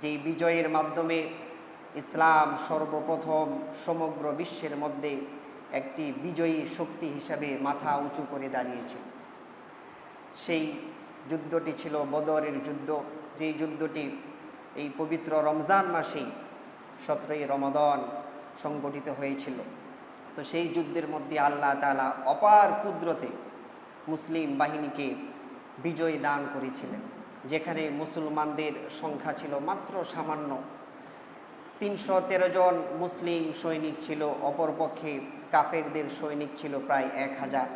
যেই বিজয়ের মাধ্যমে ইসলাম সর্বপ্রথম সমগ্র বিশ্বের মধ্যে একটি বিজয়ী শক্তি হিসাবে মাথা উঁচু করে দাঁড়িয়েছে। সেই যুদ্ধটি ছিল বদরের যুদ্ধ। যেই যুদ্ধটি এই পবিত্র রমজান মাসেই সতেরোই রমাদন সংগঠিত হয়েছিল, তো সেই যুদ্ধের মধ্যে আল্লাহ তালা অপার কুদরতে মুসলিম বাহিনীকে বিজয় দান করেছিলেন। যেখানে মুসলমানদের সংখ্যা ছিল মাত্র সামান্য। তিনশো তেরো জন মুসলিম সৈনিক ছিল, অপরপক্ষে কাফেরদের সৈনিক ছিল প্রায় এক হাজার।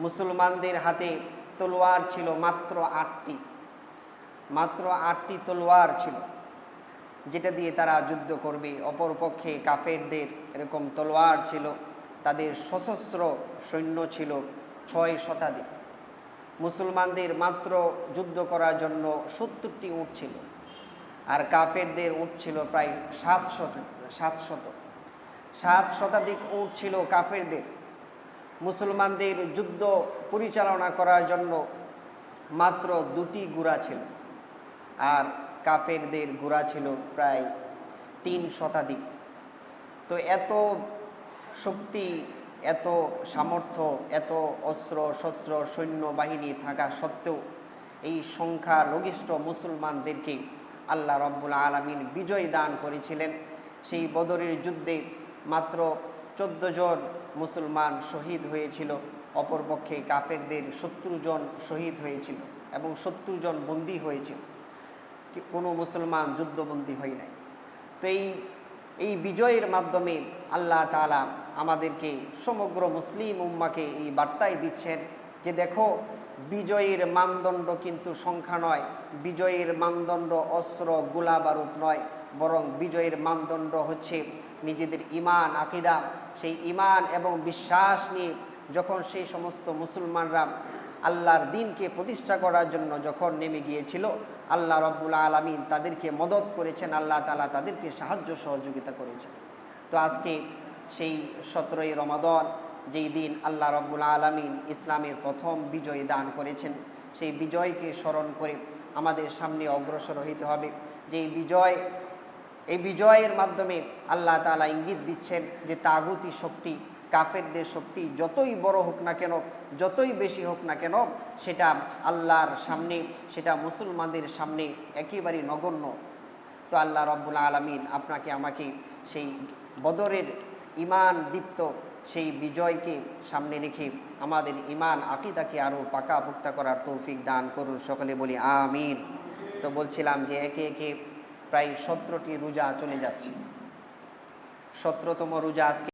মুসলমানদের হাতে তলোয়ার ছিল মাত্র আটটি। মাত্র আটটি তলোয়ার ছিল, যেটা দিয়ে তারা যুদ্ধ করবে। অপরপক্ষে কাফেরদের এরকম তলোয়ার ছিল, তাদের সশস্ত্র সৈন্য ছিল ছয় শতাধিক। মুসলমানদের মাত্র যুদ্ধ করার জন্য সত্তরটি উঠ ছিল। আর কাফেরদের উঠ ছিল প্রায় সাত শত সাত শত সাত শতাধিক উঠ ছিল কাফেরদের। মুসলমানদের যুদ্ধ পরিচালনা করার জন্য মাত্র দুটি গুড়া ছিল। আর কাফেরদের গুড়া ছিল প্রায় তিন শতাধিক। তো এত শক্তি এত সামর্থ্য, এত অস্ত্র, শস্ত্র সৈন্যবাহিনী থাকা সত্ত্বেও এই সংখ্যা লঘিষ্ঠ মুসলমানদেরকে আল্লাহ রব্বুল আলমিন বিজয় দান করেছিলেন। সেই বদরের যুদ্ধে মাত্র চোদ্দ জন মুসলমান শহীদ হয়েছিল অপরপক্ষে কাফেরদের সত্তর জন শহীদ হয়েছিল এবং সত্তর জন বন্দী হয়েছিল। কোনো মুসলমান যুদ্ধবন্দী হয় নাই। তো এই এই বিজয়ের মাধ্যমে আল্লাহ তাআলা আমাদেরকে সমগ্র মুসলিম উম্মাকে এই বার্তায় দিচ্ছেন যে দেখো, বিজয়ের মানদণ্ড কিন্তু সংখ্যা নয়, বিজয়ের মানদণ্ড অস্ত্র গোলা বারুদ নয়, বরং বিজয়ের মানদণ্ড হচ্ছে নিজেদের ইমান আকিদা। সেই ইমান এবং বিশ্বাস নিয়ে যখন সেই সমস্ত মুসলমানরা আল্লাহর দিনকে প্রতিষ্ঠা করার জন্য যখন নেমে গিয়েছিল, আল্লাহ রব্বুল আলমিন তাদেরকে মদত করেছেন, আল্লাহ তালা তাদেরকে সাহায্য সহযোগিতা করেছেন। তো আজকে সেই সতেরোই রমাদন, যেই দিন আল্লাহ রব্বুল আলমিন ইসলামের প্রথম বিজয় দান করেছেন, সেই বিজয়কে স্মরণ করে আমাদের সামনে অগ্রসর হইতে হবে। যেই বিজয়, এই বিজয়ের মাধ্যমে আল্লাহ তালা ইঙ্গিত দিচ্ছেন যে তাগুতি শক্তি কাফেরদের শক্তি যতই বড় হোক না কেন, যতই বেশি হোক না কেন, সেটা আল্লাহর সামনে, সেটা মুসলমানদের সামনে একেবারেই নগণ্য। তো আল্লাহ রব্বুল আলমিন আপনাকে, আমাকে সেই বদরের ইমান দীপ্ত, সেই বিজয়কে সামনে রেখে আমাদের ইমান আকিদাকে আরও পাকা পুক্তা করার তৌফিক দান করুন। সকলে বলি আমিন। তো বলছিলাম যে একে একে প্রায় সতেরোটি রোজা চলে যাচ্ছে। সতেরোতম রোজা আজকে